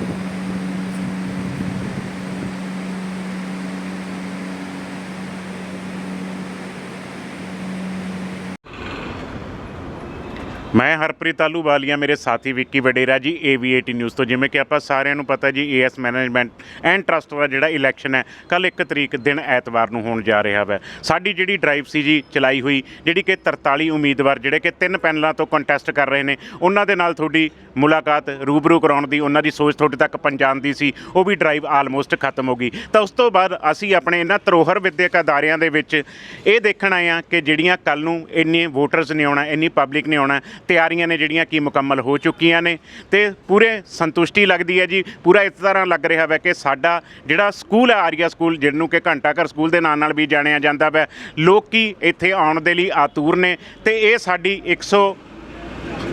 Thank you. ਮੈਂ ਹਰਪ੍ਰੀਤ ਆਲੂਵਾਲੀਆ ਮੇਰੇ ਸਾਥੀ ਵਿੱਕੀ ਵਡੇਰਾ ਜੀ AV18 ਨਿਊਜ਼ ਤੋਂ। ਜਿਵੇਂ ਕਿ ਆਪਾਂ ਸਾਰਿਆਂ ਨੂੰ ਪਤਾ ਜੀ ਏਐਸ ਮੈਨੇਜਮੈਂਟ ਐਂਡ ਟਰਸਟ ਦਾ ਜਿਹੜਾ ਇਲੈਕਸ਼ਨ ਹੈ ਕੱਲ 1 ਤਰੀਕ ਦਿਨ ਐਤਵਾਰ ਨੂੰ ਹੋਣ ਜਾ ਰਿਹਾ ਹੈ ਸਾਡੀ ਜਿਹੜੀ ਡਰਾਈਵ ਸੀ ਜੀ, ਚਲਾਈ ਹੋਈ, ਜਿਹੜੀ ਕਿ 43 ਉਮੀਦਵਾਰ, ਜਿਹੜੇ ਕਿ ਤਿੰਨ ਪੈਨਲਾਂ ਤੋਂ ਕੰਟੈਸਟ ਕਰ ਰਹੇ ਨੇ, ਉਹਨਾਂ ਦੇ ਨਾਲ ਤੁਹਾਡੀ ਮੁਲਾਕਾਤ ਰੂਬਰੂ ਕਰਾਉਣ ਦੀ, ਉਹਨਾਂ ਦੀ ਸੋਚ ਤੁਹਾਡੇ ਤੱਕ ਪਹੁੰਚਾਉਣ ਦੀ ਸੀ, ਉਹ ਵੀ ਡਰਾਈਵ ਆਲਮੋਸਟ ਖਤਮ ਹੋ ਗਈ। ਤਾਂ ਉਸ ਤੋਂ ਬਾਅਦ ਅਸੀਂ ਆਪਣੇ ਇਹਨਾਂ ਧਰੋਹਰ ਵਿਦਿਅਕ ਅਦਾਰਿਆਂ ਦੇ ਵਿੱਚ ਇਹ ਦੇਖਣ ਆਏ ਹਾਂ ਕਿ ਜਿਹੜੀਆਂ ਕੱਲ ਨੂੰ ਇੰਨੇ ਵੋਟਰਸ ਨੇ ਆਉਣਾ, ਇੰਨੀ ਪਬਲਿਕ ਨੇ ਆਉਣਾ ਤਿਆਰੀਆਂ ਨੇ ਜਿਹੜੀਆਂ ਕੀ ਮੁਕੰਮਲ ਹੋ ਚੁੱਕੀਆਂ ਨੇ ਤੇ ਪੂਰੇ ਸੰਤੁਸ਼ਟੀ ਲੱਗਦੀ ਹੈ ਜੀ। ਪੂਰਾ ਇਸ ਤਰ੍ਹਾਂ ਲੱਗ ਰਿਹਾ ਵੈ ਕਿ ਸਾਡਾ ਜਿਹੜਾ ਸਕੂਲ ਹੈ, ਆਰੀਆ ਸਕੂਲ, ਜਿਹਨੂੰ ਕਿ ਘੰਟਾ ਘਰ ਸਕੂਲ ਦੇ ਨਾਂ ਨਾਲ ਵੀ ਜਾਣਿਆ ਜਾਂਦਾ ਵੈ, ਲੋਕੀ ਇੱਥੇ ਆਉਣ ਦੇ ਲਈ ਆਤੂਰ ਨੇ ਤੇ ਇਹ ਸਾਡੀ 100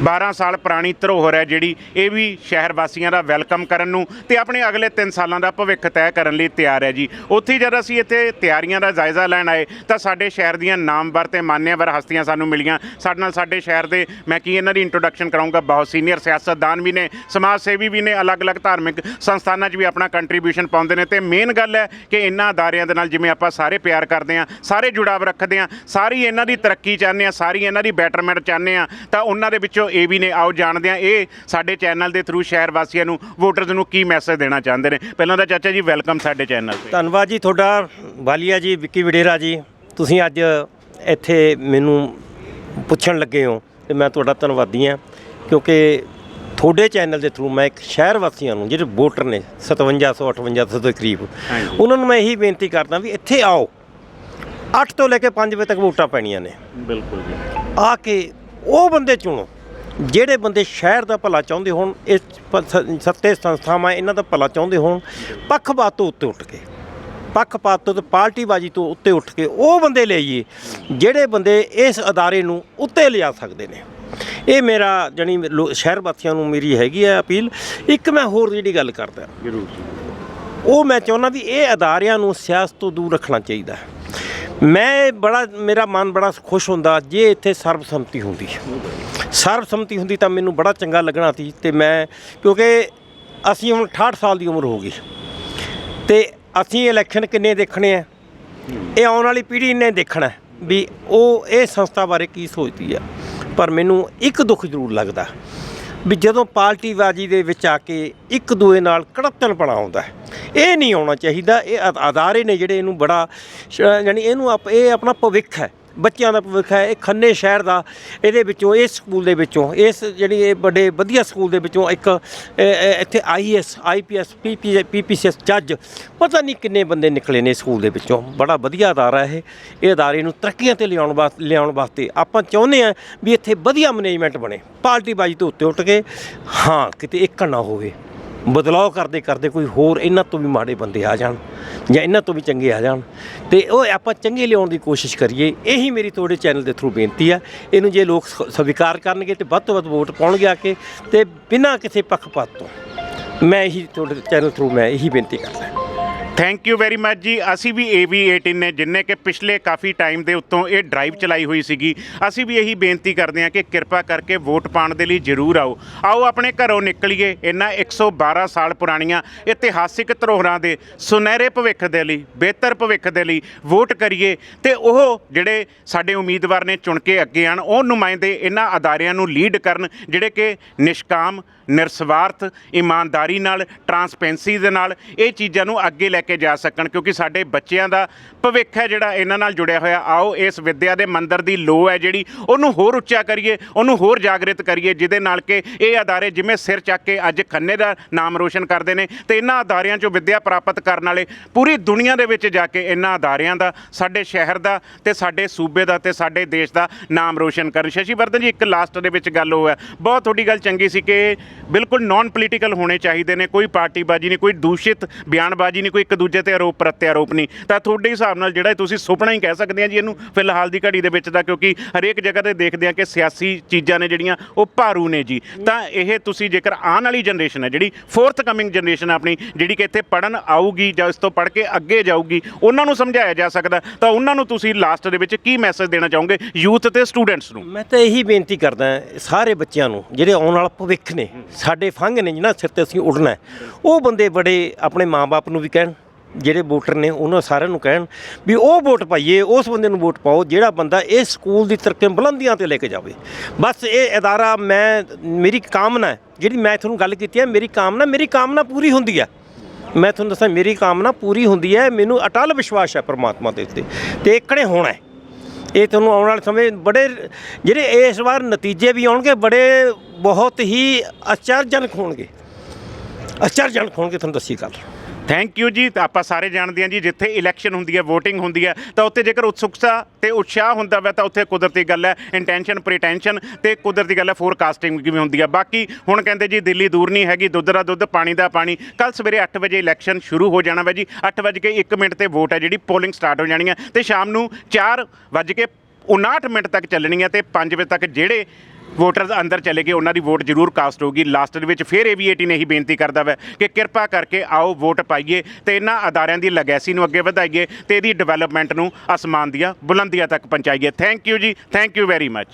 12 ਸਾਲ ਪੁਰਾਣੀ ਧਰੋਹਰ ਹੈ ਜਿਹੜੀ ਇਹ ਵੀ ਸ਼ਹਿਰ ਵਾਸੀਆਂ ਦਾ ਵੈਲਕਮ ਕਰਨ ਨੂੰ ਤੇ ਆਪਣੇ ਅਗਲੇ 3 ਸਾਲਾਂ ਦਾ ਭਵਿੱਖ ਤੈਅ ਕਰਨ ਲਈ ਤਿਆਰ ਹੈ ਜੀ। ਉੱਥੇ ਜਦ ਅਸੀਂ ਇੱਥੇ ਤਿਆਰੀਆਂ ਦਾ ਜਾਇਜ਼ਾ ਲੈਣ ਆਏ ਤਾਂ ਸਾਡੇ ਸ਼ਹਿਰ ਦੀਆਂ ਨਾਮਵਰ ਤੇ ਮਾਨਿਆਵਰ ਹਸਤੀਆਂ ਸਾਨੂੰ ਮਿਲੀਆਂ। ਸਾਡੇ ਨਾਲ ਸਾਡੇ ਸ਼ਹਿਰ ਦੇ ਮੈਂ ਕੀ ਇਹਨਾਂ ਦੀ ਇੰਟਰੋਡਕਸ਼ਨ ਕਰਾਉਂਗਾ ਬਹੁਤ ਸੀਨੀਅਰ ਸਿਆਸਤਦਾਨ ਵੀ ਨੇ, ਸਮਾਜ ਸੇਵੀ ਵੀ ਨੇ, ਅਲੱਗ-ਅਲੱਗ ਧਾਰਮਿਕ ਸੰਸਥਾਨਾਂ 'ਚ ਵੀ ਆਪਣਾ ਕੰਟਰੀਬਿਊਸ਼ਨ ਪਾਉਂਦੇ ਨੇ ਤੇ ਮੇਨ ਗੱਲ ਹੈ ਕਿ ਇਹਨਾਂ ਅਦਾਰਿਆਂ ਦੇ ਨਾਲ ਜਿਵੇਂ ਆਪਾਂ ਸਾਰੇ ਪਿਆਰ ਕਰਦੇ ਹਾਂ, ਸਾਰੇ ਜੁੜਾਵ ਰੱਖਦੇ ਹਾਂ, ਸਾਰੀ ਇਹਨਾਂ ਦੀ ਤਰੱਕੀ ਚਾਹੁੰਦੇ ਹਾਂ, ਸਾਰੀ ਇਹਨਾਂ ਦੀ ਬੈਟਰਮੈਂਟ ਚਾਹੁੰਦੇ ਹਾਂ, ਤਾਂ ਉਹਨਾਂ ਦੇ ਵਿੱਚੋਂ ਇਹ ਵੀ ਨੇ ਆਓ ਜਾਣਦੇ ਹਾਂ ਇਹ ਸਾਡੇ ਚੈਨਲ ਦੇ ਥਰੂ ਸ਼ਹਿਰ ਵਾਸੀਆਂ ਨੂੰ ਵੋਟਰਸ ਨੂੰ ਕੀ ਮੈਸੇਜ ਦੇਣਾ ਚਾਹੁੰਦੇ ਨੇ। ਪਹਿਲਾਂ ਤਾਂ ਚਾਚਾ ਜੀ ਵੈਲਕਮ ਸਾਡੇ ਚੈਨਲ ਤੇ। ਧੰਨਵਾਦ ਜੀ ਤੁਹਾਡਾ ਵਾਲੀਆ ਜੀ ਵਿੱਕੀ ਵਡੇਰਾ ਜੀ ਤੁਸੀਂ ਅੱਜ ਇੱਥੇ ਮੈਨੂੰ ਪੁੱਛਣ ਲੱਗੇ ਹੋ ਤੇ ਮੈਂ ਤੁਹਾਡਾ ਧੰਨਵਾਦੀ ਹਾਂ ਕਿਉਂਕਿ ਤੁਹਾਡੇ ਚੈਨਲ ਦੇ ਥਰੂ ਮੈਂ ਇੱਕ ਸ਼ਹਿਰ ਵਾਸੀਆਂ ਨੂੰ ਜਿਹੜੇ ਵੋਟਰ ਨੇ 5700 5800 ਦੇ ਕਰੀਬ। ਉਹਨਾਂ ਨੂੰ ਮੈਂ ਇਹੀ ਬੇਨਤੀ ਕਰਦਾ ਵੀ ਇੱਥੇ ਆਓ। 8 ਤੋਂ ਲੈ ਕੇ 5 ਵਜੇ ਤੱਕ ਵੋਟਾਂ ਪੈਣੀਆਂ ਨੇ। ਬਿਲਕੁਲ ਜੀ। ਆ ਕੇ ਉਹ ਬੰਦੇ ਚੁਣੋ। ਜਿਹੜੇ ਬੰਦੇ ਸ਼ਹਿਰ ਦਾ ਭਲਾ ਚਾਹੁੰਦੇ ਹੋਣ ਇਸ ਸੱਤੇ ਸੰਸਥਾਵਾਂ ਇਹਨਾਂ ਦਾ ਭਲਾ ਚਾਹੁੰਦੇ ਹੋਣ ਪੱਖਪਾਤ ਤੋਂ ਉੱਤੇ ਉੱਠ ਕੇ ਪੱਖਪਾਤ ਤੋਂ ਤੇ ਪਾਰਟੀਬਾਜ਼ੀ ਤੋਂ ਉੱਤੇ ਉੱਠ ਕੇ ਉਹ ਬੰਦੇ ਲਈਏ ਜਿਹੜੇ ਬੰਦੇ ਇਸ ਅਦਾਰੇ ਨੂੰ ਉੱਤੇ ਲਿਆ ਸਕਦੇ ਨੇ। ਇਹ ਮੇਰਾ ਜਾਣੀ ਸ਼ਹਿਰ ਵਾਸੀਆਂ ਨੂੰ ਮੇਰੀ ਹੈਗੀ ਹੈ ਅਪੀਲ। ਇੱਕ ਮੈਂ ਹੋਰ ਜਿਹੜੀ ਗੱਲ ਕਰਦਾ ਜ਼ਰੂਰ। ਉਹ ਮੈਂ ਚਾਹੁੰਦਾ ਵੀ ਇਹ ਅਦਾਰਿਆਂ ਨੂੰ ਸਿਆਸਤ ਤੋਂ ਦੂਰ ਰੱਖਣਾ ਚਾਹੀਦਾ ਹੈ। ਮੈਂ ਬੜਾ, ਮੇਰਾ ਮਨ ਬੜਾ ਖੁਸ਼ ਹੁੰਦਾ ਜੇ ਇੱਥੇ ਸਰਬਸੰਮਤੀ ਹੁੰਦੀ। ਸਰਬਸੰਮਤੀ ਹੁੰਦੀ ਤਾਂ ਮੈਨੂੰ ਬੜਾ ਚੰਗਾ ਲੱਗਣਾ ਸੀ ਤੇ ਮੈਂ, ਕਿਉਂਕਿ ਅਸੀਂ ਹੁਣ 68 ਸਾਲ ਦੀ ਉਮਰ ਹੋ ਗਈ। ਤੇ ਅਸੀਂ ਇਲੈਕਸ਼ਨ ਕਿੰਨੇ ਦੇਖਣੇ ਆ? ਇਹ ਆਉਣ ਵਾਲੀ ਪੀੜ੍ਹੀ ਨੇ ਦੇਖਣਾ ਵੀ ਉਹ, ਇਹ ਸੰਸਥਾ ਬਾਰੇ ਕੀ ਸੋਚਦੀ ਆ। ਪਰ ਮੈਨੂੰ ਇੱਕ ਦੁੱਖ ਜ਼ਰੂਰ ਲੱਗਦਾ। ਵੀ ਜਦੋਂ ਪਾਰਟੀਬਾਜ਼ੀ ਦੇ ਵਿੱਚ ਆ ਕੇ ਇੱਕ ਦੂਏ ਨਾਲ ਕੜੱਤਣਪਣਾ ਆਉਂਦਾ ਹੈ, ਇਹ ਨਹੀਂ ਆਉਣਾ ਚਾਹੀਦਾ, ਇਹ ਅਦਾਰੇ ਨੇ ਜਿਹੜੇ ਇਹਨੂੰ ਬੜਾ ਯਾਨੀ ਇਹਨੂੰ ਆਪ- ਇਹ ਆਪਣਾ ਭਵਿੱਖ ਹੈ। ਬੱਚਿਆਂ ਦਾ ਭਵਿੱਖ ਹੈ, ਇਹ ਖੰਨੇ ਸ਼ਹਿਰ ਦਾ, ਇਹਦੇ ਵਿੱਚੋਂ, ਇਸ ਸਕੂਲ ਦੇ ਵਿੱਚੋਂ, ਇਸ ਜਿਹੜੀ ਇਹ ਵੱਡੇ ਵਧੀਆ ਸਕੂਲ ਦੇ ਵਿੱਚੋਂ ਇੱਕ, ਇਹ- ਇਹ, ਇੱਥੇ ਆਈਐਸ ਆਈਪੀਐਸ ਪੀਪੀ ਪੀਪੀਸੀਐਸ ਜੱਜ ਪਤਾ ਨਹੀਂ ਕਿੰਨੇ ਬੰਦੇ ਨਿਕਲੇ ਨੇ ਸਕੂਲ ਦੇ ਵਿੱਚੋਂ। ਬੜਾ ਵਧੀਆ ਅਦਾਰਾ ਇਹ ਇਹ ਅਦਾਰੇ ਨੂੰ ਤਰੱਕੀਆਂ ਤੇ ਲਿਆਉਣ ਵਾਸਤੇ ਲਿਆਉਣ ਵਾਸਤੇ ਆਪਾਂ ਚਾਹੁੰਦੇ ਹਾਂ ਵੀ ਇੱਥੇ ਵਧੀਆ ਮੈਨੇਜਮੈਂਟ ਬਣੇ। ਪਾਰਟੀ ਪਾਰਟੀਬਾਜ਼ੀ ਤੋਂ ਉੱਤੇ ਉੱਠ ਕੇ, ਹਾਂ, ਕਿਤੇ ਇੱਕ ਨਾ ਹੋਵੇ। ਬਦਲਾਅ ਕਰਦੇ ਕਰਦੇ ਕੋਈ ਹੋਰ ਇਹਨਾਂ ਤੋਂ ਵੀ ਮਾੜੇ ਬੰਦੇ ਆ ਜਾਣ। ਜਾਂ ਇਹਨਾਂ ਤੋਂ ਵੀ ਚੰਗੇ ਆ ਜਾਣ। ਤੇ ਉਹ ਆਪਾਂ ਚੰਗੇ ਲਿਆਉਣ ਦੀ ਕੋਸ਼ਿਸ਼ ਕਰੀਏ। ਇਹੀ ਮੇਰੀ ਤੁਹਾਡੇ ਚੈਨਲ ਦੇ ਥਰੂ ਬੇਨਤੀ ਆ। ਇਹਨੂੰ ਜੇ ਲੋਕ ਸ- ਸਵੀਕਾਰ ਕਰਨਗੇ ਤੇ ਵੱਧ ਤੋਂ ਵੱਧ ਵੋਟ ਪਾਉਣਗੇ ਆ ਕੇ। ਤੇ ਬਿਨਾਂ ਕਿਸੇ ਪੱਖਪਾਤ ਤੋਂ ਮੈਂ ਇਹੀ ਤੁਹਾਡੇ ਚੈਨਲ ਥਰੂ ਮੈਂ ਇਹੀ ਬੇਨਤੀ ਕਰਦਾ। ਥੈਂਕ ਯੂ ਵੈਰੀ ਮੱਚ ਜੀ। ਅਸੀਂ ਵੀ AV18 ਨੇ, ਜਿੰਨੇ ਕਿ ਪਿਛਲੇ ਕਾਫੀ ਟਾਈਮ ਦੇ ਉੱਤੋਂ ਇਹ ਡਰਾਈਵ ਚਲਾਈ ਹੋਈ ਸੀਗੀ, ਅਸੀਂ ਵੀ ਇਹੀ ਬੇਨਤੀ ਕਰਦੇ ਹਾਂ ਕਿ ਕਿਰਪਾ ਕਰਕੇ ਵੋਟ ਪਾਉਣ ਦੇ ਲਈ ਜ਼ਰੂਰ ਆਓ। ਆਓ ਆਪਣੇ ਘਰੋਂ ਨਿਕਲੀਏ, ਇਹਨਾਂ 112 ਸਾਲ ਪੁਰਾਣੀਆਂ ਇਤਿਹਾਸਿਕ ਧਰੋਹਰਾਂ ਦੇ, ਸੁਨਹਿਰੇ ਭਵਿੱਖ ਦੇ ਲਈ, ਬਿਹਤਰ ਭਵਿੱਖ ਦੇ ਲਈ ਵੋਟ ਕਰੀਏ। ਤੇ ਉਹ ਜਿਹੜੇ ਸਾਡੇ ਉਮੀਦਵਾਰ ਨੇ ਚੁਣ ਕੇ ਅੱਗੇ ਆਣ ਉਹ ਨੁਮਾਇੰਦੇ ਇਹਨਾਂ ਅਦਾਰਿਆਂ ਨੂੰ ਲੀਡ ਕਰਨ, ਜਿਹੜੇ ਕਿ ਨਿਸ਼ਕਾਮ, ਨਿਰਸਵਾਰਥ, ਇਮਾਨਦਾਰੀ ਨਾਲ ਟਰਾਂਸਪੈਰੈਂਸੀ ਦੇ ਨਾਲ ਇਹ ਚੀਜ਼ਾਂ ਨੂੰ ਅੱਗੇ ਲੈ ਕੇ ਜਾ ਸਕਣ, ਕਿਉਂਕਿ ਸਾਡੇ ਬੱਚਿਆਂ ਦਾ ਭਵਿੱਖ ਹੈ ਜਿਹੜਾ ਇਹਨਾਂ ਨਾਲ ਜੁੜਿਆ ਹੋਇਆ। ਆਓ, ਇਸ ਵਿੱਦਿਆ ਦੇ ਮੰਦਰ ਦੀ ਲੋ ਹੈ ਜਿਹੜੀ, ਉਹਨੂੰ ਹੋਰ ਉੱਚਾ ਕਰੀਏ, ਉਹਨੂੰ ਹੋਰ ਜਾਗਰਿਤ ਕਰੀਏ, ਜਿਹਦੇ ਨਾਲ ਕਿ ਇਹ ਅਦਾਰੇ ਜਿਵੇਂ ਸਿਰ ਚੱਕ ਕੇ ਅੱਜ ਖੰਨੇ ਦਾ ਨਾਮ ਰੋਸ਼ਨ ਕਰਦੇ ਨੇ, ਤੇ ਇਹਨਾਂ ਅਦਾਰਿਆਂ 'ਚੋਂ ਵਿੱਦਿਆ ਪ੍ਰਾਪਤ ਕਰਨ ਵਾਲੇ ਪੂਰੀ ਦੁਨੀਆ ਦੇ ਵਿੱਚ ਜਾ ਕੇ ਇਹਨਾਂ ਅਦਾਰਿਆਂ ਦਾ, ਸਾਡੇ ਸ਼ਹਿਰ ਦਾ, ਤੇ ਸਾਡੇ ਸੂਬੇ ਦਾ, ਤੇ ਸਾਡੇ ਦੇਸ਼ ਦਾ ਨਾਮ ਰੋਸ਼ਨ ਕਰਨ। ਸ਼ਸ਼ੀ ਵਰਧਨ ਜੀ, ਇੱਕ ਲਾਸਟ ਦੇ ਵਿੱਚ ਗੱਲ ਉਹ ਹੈ। ਬਹੁਤ ਤੁਹਾਡੀ ਗੱਲ ਚੰਗੀ ਸੀ ਕਿ ਬਿਲਕੁਲ ਨਾਨ ਪੋਲੀਟੀਕਲ ਹੋਣੇ ਚਾਹੀਦੇ ਨੇ, ਕੋਈ ਪਾਰਟੀਬਾਜ਼ੀ ਨਹੀਂ, ਕੋਈ ਦੂਸ਼ਿਤ ਬਿਆਨਬਾਜ਼ੀ ਨਹੀਂ, ਕੋਈ ਇੱਕ ਦੂਜੇ ਤੇ ਆਰੋਪ ਪ੍ਰਤਿਆਰੋਪ ਨਹੀਂ। ਤਾਂ ਤੁਹਾਡੇ ਹਿਸਾਬ ਨਾਲ ਜਿਹੜਾ ਤੁਸੀਂ ਸੁਪਨਾ ਹੀ ਕਹਿ ਸਕਦੇ ਆ ਜੀ ਇਹਨੂੰ ਫਿਲਹਾਲ ਦੀ ਘੜੀ ਦੇ ਵਿੱਚ ਦਾ, ਕਿਉਂਕਿ ਹਰੇਕ ਜਗ੍ਹਾ ਤੇ ਦੇਖਦੇ ਆ ਕਿ ਸਿਆਸੀ ਚੀਜ਼ਾਂ ਨੇ ਜਿਹੜੀਆਂ ਉਹ ਭਾਰੂ ਨੇ ਜੀ। ਤਾਂ ਇਹ ਤੁਸੀਂ ਜੇਕਰ ਆਉਣ ਵਾਲੀ ਜਨਰੇਸ਼ਨ ਹੈ, ਜਿਹੜੀ ਫੋਰਥ ਕਮਿੰਗ ਜਨਰੇਸ਼ਨ ਆਪਣੀ, ਜਿਹੜੀ ਕਿ ਇੱਥੇ ਪੜਨ ਆਊਗੀ ਜਾਂ ਇਸ ਤੋਂ ਪੜ ਕੇ ਅੱਗੇ ਜਾਊਗੀ, ਉਹਨਾਂ ਨੂੰ ਸਮਝਾਇਆ ਜਾ ਸਕਦਾ। ਤਾਂ ਉਹਨਾਂ ਨੂੰ ਤੁਸੀਂ ਲਾਸਟ ਦੇ ਵਿੱਚ ਕੀ ਮੈਸੇਜ ਦੇਣਾ ਚਾਹੋਗੇ ਯੂਥ ਤੇ ਸਟੂਡੈਂਟਸ ਨੂੰ? ਮੈਂ ਤਾਂ ਇਹੀ ਬੇਨਤੀ ਕਰਦਾ ਸਾਰੇ ਬੱਚਿਆਂ ਨੂੰ, ਜਿਹੜੇ ਆਉਣ ਵਾਲਾ ਭਵਿੱਖ ਨੇ, ਸਾਡੇ ਫੰਗ ਨੇ ਜਿਹਨਾਂ ਸਿਰ ਤੇ ਅਸੀਂ ਉੱਡਣਾ ਉਹ ਬੰਦੇ ਬੜੇ ਆਪਣੇ ਮਾਪੇ ਨੂੰ ਵੀ ਕਹਿਣ ਜਿਹੜੇ ਵੋਟਰ ਨੇ ਉਹਨਾਂ ਸਾਰਿਆਂ ਨੂੰ ਕਹਿਣ ਵੀ ਉਹ ਵੋਟ ਪਾਈਏ, ਉਸ ਬੰਦੇ ਨੂੰ ਵੋਟ ਪਾਓ, ਜਿਹੜਾ ਬੰਦਾ ਇਹ ਸਕੂਲ ਦੀ ਤਰੱਕੀ ਬੁਲੰਦੀਆਂ ਤੇ ਲੈ ਕੇ ਜਾਵੇ। ਬਸ ਇਹ ਅਦਾਰਾ ਮੈਂ, ਮੇਰੀ ਕਾਮਨਾ ਹੈ, ਜਿਹੜੀ ਮੈਂ ਤੁਹਾਨੂੰ ਗੱਲ ਕੀਤੀ ਹੈ, ਮੇਰੀ ਕਾਮਨਾ ਮੇਰੀ ਕਾਮਨਾ ਪੂਰੀ ਹੁੰਦੀ ਹੈ। ਮੈਂ ਤੁਹਾਨੂੰ ਦੱਸਾਂ, ਮੇਰੀ ਕਾਮਨਾ ਪੂਰੀ ਹੁੰਦੀ ਹੈ, ਮੈਨੂੰ ਅਟਲ ਵਿਸ਼ਵਾਸ ਹੈ ਪ੍ਰਮਾਤਮਾ ਦੇ ਉੱਤੇ ਤੇ ਇਕੜੇ ਹੋਣਾ ਹੈ। ਇਹ ਤੁਹਾਨੂੰ ਆਉਣ ਵਾਲੇ ਸਮੇਂ ਬੜੇ ਜਿਹੜੇ ਇਸ ਵਾਰ ਨਤੀਜੇ ਵੀ ਆਉਣਗੇ, ਬੜੇ ਬਹੁਤ ਹੀ ਅਚਰਜਨਕ ਹੋਣਗੇ। ਅਚਰਜਨਕ ਹੋਣਗੇ, ਤੁਹਾਨੂੰ ਦੱਸੀ ਗੱਲ। ਥੈਂਕ ਯੂ ਜੀ, ਤਾਂ ਆਪਾਂ ਸਾਰੇ ਜਾਣਦੇ ਹਾਂ ਜੀ, ਜਿੱਥੇ ਇਲੈਕਸ਼ਨ ਹੁੰਦੀ ਹੈ, VOTING ਹੁੰਦੀ ਹੈ, ਤਾਂ ਉੱਥੇ ਜੇਕਰ ਉਤਸੁਕਤਾ ਤੇ ਉਤਸ਼ਾਹ ਹੁੰਦਾ ਵਾ, ਤਾਂ ਉੱਥੇ ਕੁਦਰਤੀ ਗੱਲ ਹੈ ਇੰਟੈਂਸ਼ਨ ਪ੍ਰੀਟੈਂਸ਼ਨ ਤੇ ਕੁਦਰਤੀ ਗੱਲ ਹੈ ਫੋਰਕਾਸਟਿੰਗ ਵੀ ਹੁੰਦੀ ਹੈ। ਬਾਕੀ ਹੁਣ ਕਹਿੰਦੇ ਜੀ, ਦਿੱਲੀ ਦੂਰ ਨਹੀਂ ਹੈਗੀ, ਦੁੱਧ ਦਾ ਦੁੱਧ, ਪਾਣੀ ਦਾ ਪਾਣੀ। ਕੱਲ ਸਵੇਰੇ 8 ਵਜੇ ਇਲੈਕਸ਼ਨ ਸ਼ੁਰੂ ਹੋ ਜਾਣਾ ਵਾ ਜੀ 8 ਵਜੇ ਕੇ 1 ਮਿੰਟ ਤੇ ਵੋਟ ਹੈ ਜਿਹੜੀ ਪੋਲਿੰਗ ਸਟਾਰਟ ਹੋ ਜਾਣੀ ਹੈ। ਤੇ ਸ਼ਾਮ ਨੂੰ 4 ਵਜੇ ਕੇ 59 ਮਿੰਟ ਤੱਕ ਚੱਲਣੀ ਹੈ ਤੇ 5 ਵਜੇ ਤੱਕ ਜਿਹੜੇ ਵੋਟਰਸ ਅੰਦਰ ਚਲੇ ਗਏ, ਉਹਨਾਂ ਦੀ ਵੋਟ ਜ਼ਰੂਰ ਕਾਸਟ ਹੋਗੀ ਲਾਸਟ ਦੇ ਵਿੱਚ ਫਿਰ ਏਵੀਏਟੀ ਨੇ ਹੀ ਬੇਨਤੀ ਕਰਦਾ ਵੈ ਕਿ ਕਿਰਪਾ ਕਰਕੇ ਆਓ, ਵੋਟ ਪਾਈਏ ਤੇ ਇਹਨਾਂ ਅਦਾਰਿਆਂ ਦੀ ਲੈਗੈਸੀ ਨੂੰ ਅੱਗੇ ਵਧਾਈਏ ਤੇ ਇਹਦੀ ਡਿਵੈਲਪਮੈਂਟ ਨੂੰ ਅਸਮਾਨ ਦੀਆਂ ਬੁਲੰਦੀਆਂ ਤੱਕ ਪਹੁੰਚਾਈਏ। ਥੈਂਕ ਯੂ ਜੀ ਥੈਂਕ ਯੂ ਵੈਰੀ ਮੱਚ